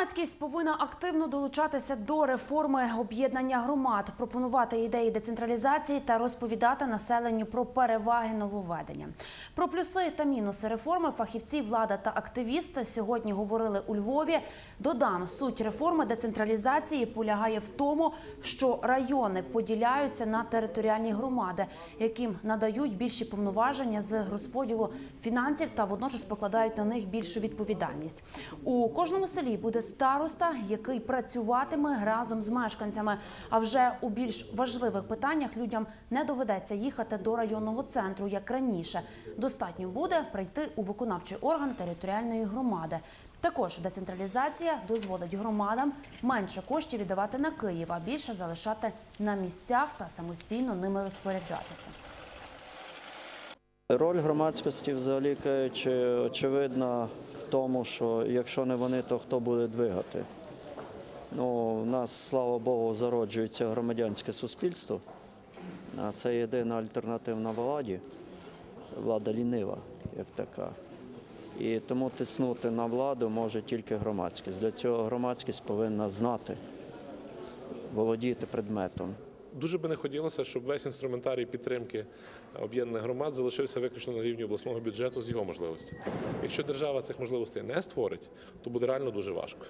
Громадськість повинна активно долучатися до реформи об'єднання громад, пропонувати ідеї децентралізації та розповідати населенню про переваги нововведення. Про плюси та мінуси реформи фахівці, влада та активісти сьогодні говорили у Львові. Додам, суть реформи децентралізації полягає в тому, що райони поділяються на територіальні громади, яким надають більші повноваження з розподілу фінансів та водночас покладають на них більшу відповідальність. У кожному селі буде староста, який працюватиме разом з мешканцями. А вже у більш важливих питаннях людям не доведеться їхати до районного центру, як раніше. Достатньо буде прийти у виконавчий орган територіальної громади. Також децентралізація дозволить громадам менше коштів віддавати на Київ, а більше залишати на місцях та самостійно ними розпоряджатися. Роль громадськості, взагалі в тому, що якщо не вони, то хто буде двигати. Ну, у нас, слава Богу, зароджується громадянське суспільство, а це єдина альтернативна владі, влада лінива, як така. І тому тиснути на владу може тільки громадськість. Для цього громадськість повинна знати, володіти предметом. Дуже би не хотілося, щоб весь інструментарій підтримки об'єднаних громад залишився виключно на рівні обласного бюджету з його можливостями. Якщо держава цих можливостей не створить, то буде реально дуже важко.